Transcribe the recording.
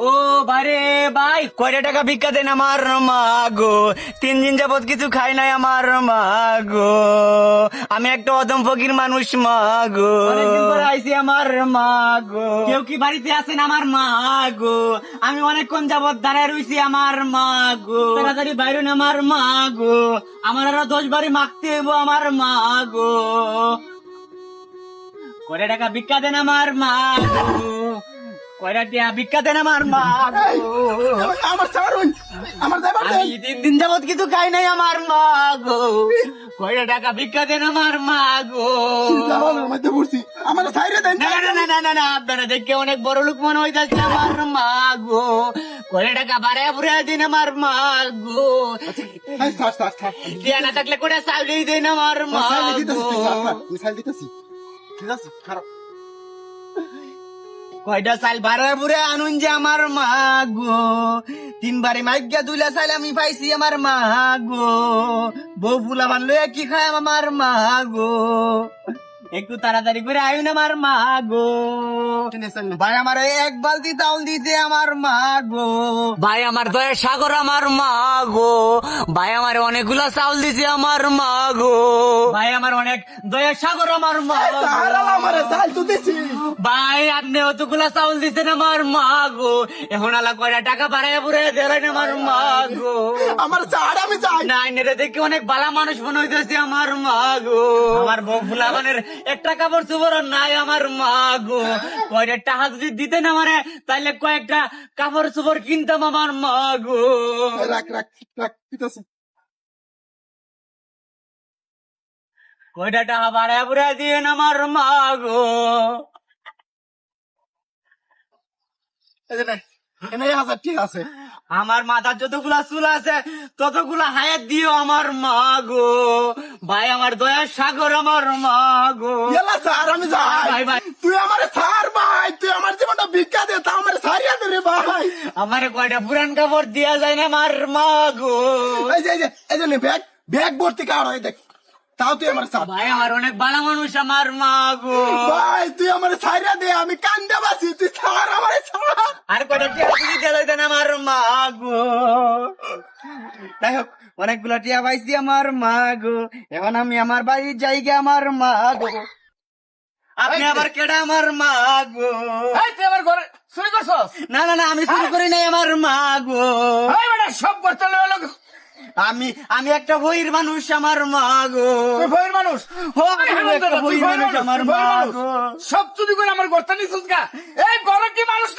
ও বারে ভাই কয়টা টাকা ভিক্ষা দেন আমার মা গো তিন দিন যাবত কিছু খাই নাই আমার মা গো আমি একটা অদম ফকির মানুষ মা গো আইসি আমার মা গো কেউ কি বাড়িতে আছেন আমার মা গো আমি অনেকক্ষণ যাবত দাঁড়ায় রইছি আমার মা গো তাড়াতাড়ি বাইরে আমার মা গো আমার আরও দশ বাড়ি মাখতে হইব আমার মা গো কয়টা টাকা ভিক্ষা দেন আমার মা ভিক্ষা দেন আমার মা? গো আমার ছাড়ুন আমার যাবার দেন আমি তিন দিন যাবত কিছু খাই নাই আমার মা গো। কয়টা টাকা ভিক্ষা দেন আমার মা গো? জালালের মধ্যে পড়ছি। আমার সাইরে দেন না না না না না না আপনারা দেখে অনেক বড় লোক মনে হইতাছে আমার মা গো। কয়টা টাকা বাড়ে বুড়ে দিন আমার মা গো। দিয়া না থাকলে কোটা চাউলি দিন আমার মা গো? থাক দিতেছি। ঠিক আছে খারাপ। কয়টা চাল বারে বুড়ে আনুন যে আমার মা গো তিনবারে মাইগা দুইলা চাল আমি পাইছি আমার মা গো বউ ফুলা বানলো কি খায় আমার মা গো একটু তাড়াতাড়ি করে আয়ুন আমার মা গো ভাই আমার এক বালতি চাউল দিতে আমার মা গো ভাই আমার দয়া সাগর আমার মা গো ভাই আমার অনেকগুলা চাউল দিছে আমার মা গো ভাই আমার অনেক দয়া সাগর আমার মা আমার সাইল তো দিছি। ভাই আপনি অতগুলা চাউল দিচ্ছেন আমার মা গো এখন আলা কয়টা টাকা বাড়াই পুরে দিলেন আমার মা গো আমার ছাড় আমি যাই না এটা দেখে অনেক বালা মানুষ মনে হইতেছে আমার মা গো আমার বউ ফুলাবানের একটা কাপড় চুপড় নাই আমার মা গো কয়টা টাকা যদি দিতেন আমারে তাহলে কয়েকটা কাপড় চুপড় কিনতাম আমার মা গো রাখ রাখ রাখ কয়টা টাকা বাড়াই পুরে দিয়েন আমার মা গো আমার মাথার যতগুলা চুল আছে ততগুলা হায়াত দিও আমার মা গো ভাই আমার দয়া সাগর আমার মা গো এলা স্যার আমি যাই। ভাই, ভাই। তুই আমার ছাড় ভাই। তুই আমার জীবনটা ভিক্ষা দে তা আমার সারিয়া দে রে ভাই। আমার কয়টা পুরান কাপড় দিয়া যায় না আমার মা গো এই যে এই যে ব্যাগ ব্যাগ ভর্তি কার হয় দেখ। তাও তুই আমার ছাড় ভাই আমার অনেক ভালো মানুষ আমার মা গো ভাই তুই আমার সারিয়া দে আমি কান্দে বাসি তুই ছাড় আমার ছাড়। আর কয়টা টিয়া যাইতে না আমার মা গো যাই হোক অনেকগুলা টিয়া পাইছি আমার মা গো এখন আমি আমার বাড়ির জায়গা আমার মা গো আপনি আবার কেডা আমার মা গো এই তুই আমার ঘরে চুরি করছস? না না না আমি শুরু করি নাই আমার মা গো সব করতে আমি আমি একটা বইয়ের মানুষ আমার মা গো বইয়ের মানুষ, আমার মা গো। সব চুরি করে আমার গর্তা গা। এই ঘরে কি মানুষ?